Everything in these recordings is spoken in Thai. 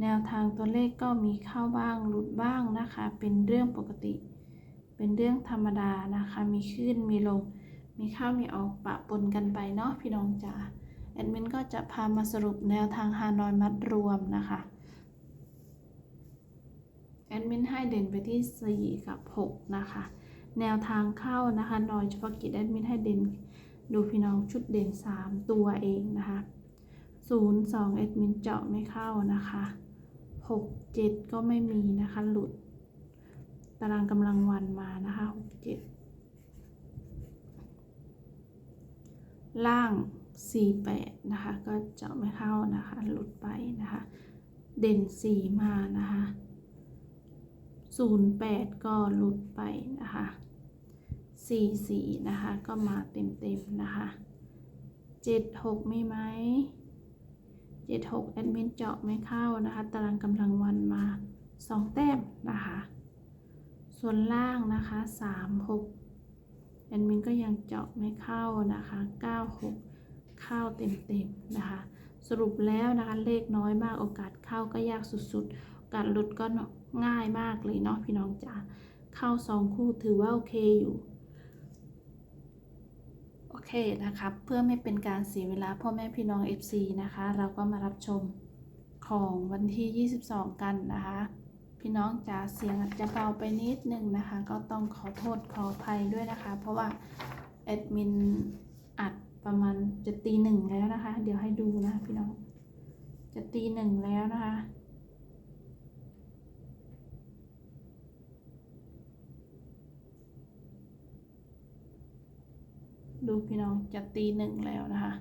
แนวทางตัวเลขก็มีเข้าบ้างหลุดบ้างนะคะ เป็นเรื่องปกติ เป็นเรื่องธรรมดานะคะ มีขึ้นมีลง มีเข้ามีออกปะปนกันไปเนาะพี่น้องจ๋าแอดมินก็จะพามาสรุปแนวทางฮานอยมัดรวมนะคะแอดมินให้เด่นไปที่ 4 กับ 6 นะคะ แนวทางเข้านะคะโดยเฉพาะกิจแอดมินให้เด่นดูพี่น้องชุดเด่น 3 ตัวเองนะคะ 0 2แอดมินเจาะไม่เข้านะคะ หกเจ็ดก็ไม่มีนะคะหลุด ตารางกำลังวันมานะคะหกเจ็ดล่างสี่แปดนะคะ ก็จะไม่เข้านะคะ หลุดไปนะคะ เด่นสี่มานะคะศูนย์แปดก็หลุดไปนะคะสี่สี่นะคะ ก็มาเต็มเต็มนะคะเจ็ดหกไม่ไหม 76แอดมินเจาะไม่เข้านะคะ ตารางกำลังวันมา 2 แต้มนะคะ ส่วนล่างนะคะ 36แอดมินก็ยังเจาะไม่เข้านะคะ 96 เข้าเต็มๆนะคะ สรุปแล้วนะคะเลขน้อยมากโอกาสเข้าก็ยากสุดๆ โอกาสหลุดก็ง่ายมากเลยเนาะพี่น้องจ๋าเข้า 2 คู่ถือว่าโอเคอยู่ เคนะครับ เพื่อไม่เป็นการเสียเวลาพ่อแม่พี่น้อง FC นะคะ เราก็มารับชมของวันที่ 22 กันนะคะ พี่น้องจ๋าเสียงอาจจะเบาไปนิดนึงนะคะ ก็ต้องขอโทษขออภัยด้วยนะคะ เพราะว่าแอดมินอัดประมาณจะตีหนึ่งแล้วนะคะ เดี๋ยวให้ดูนะพี่น้อง จะตีหนึ่งแล้วนะคะ ดูพี่น้องจะตีหนึ่งแล้วนะคะ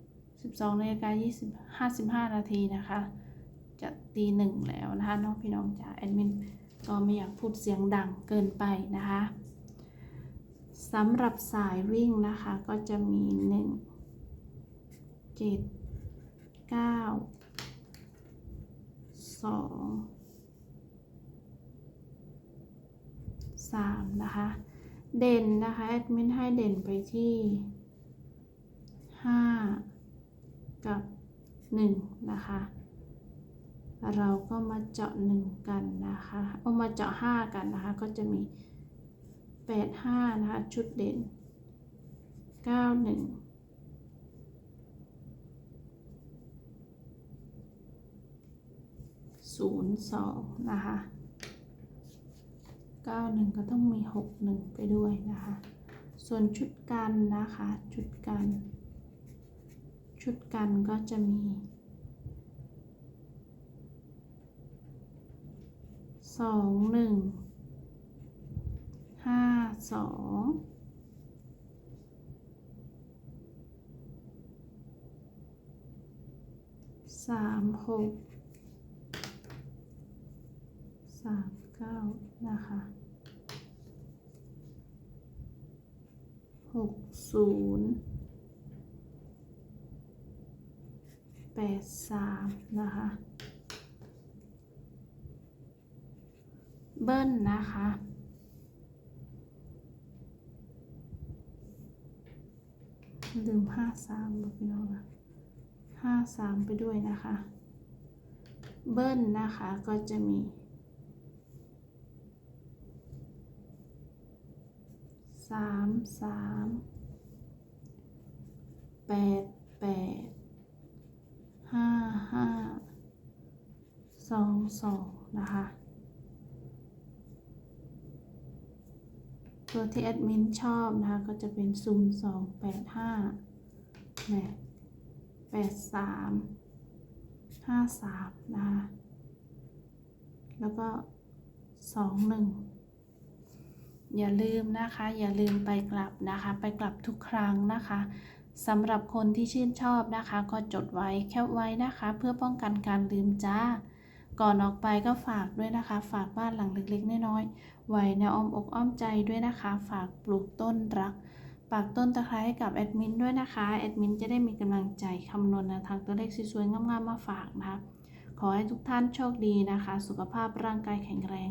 12นาฬิกา20 55 นาทีนะคะ จะตีหนึ่งแล้วนะคะน้องพี่น้องจ๋าแอดมินก็ไม่อยากพูดเสียงดังเกินไปนะคะสำหรับสายวิ่งนะคะก็จะมี 1 7 9 2 3 นะคะ เด่นนะคะแอดมินให้เด่นไปที่ 5 กับ 1 นะคะ เราก็มาเจาะ 1 กันนะคะเอามาเจาะ 5 กันนะคะ ก็จะมี 8 5 นะคะ ชุดเด่น 9 1 0 2 นะคะ 91 ก็ต้องมี 61 ไปด้วยนะคะ ส่วนชุดกันนะคะ ชุดกัน ชุดกันก็จะมีสองหนึ่งห้าสองสามหกสาม ก้านะคะหกศูนย์แปดสามนะคะ เบิ้ลนะคะลืมห้าสามพี่น้องอะห้าสามไปด้วยนะคะ เบิ้ลนะคะก็จะมี สามสามแปดแปดห้าห้าสองสองนะคะ ตัวที่แอดมินชอบนะคะ ก็จะเป็นซุ่มสองแปดห้าแหม่แปดสามห้าสามนะคะ แล้วก็สองหนึ่ง อย่าลืมนะคะ อย่าลืมไปกลับนะคะ ไปกลับทุกครั้งนะคะสำหรับคนที่ชื่นชอบนะคะ ก็จดไว้แคปไว้นะคะ เพื่อป้องกันการลืมจ้า ก่อนออกไปก็ฝากด้วยนะคะ ฝากบ้านหลังเล็กๆน้อยๆไว้ในอ้อมอกอ้อมใจด้วยนะคะ ฝากปลูกต้นรักปากต้นตะไคร้ให้กับแอดมินด้วยนะคะแอดมินจะได้มีกำลังใจคำนวณแนวทางตัวเลขสวยๆงามๆมาฝากนะคะขอให้ทุกท่านโชคดีนะคะ สุขภาพร่างกายแข็งแรง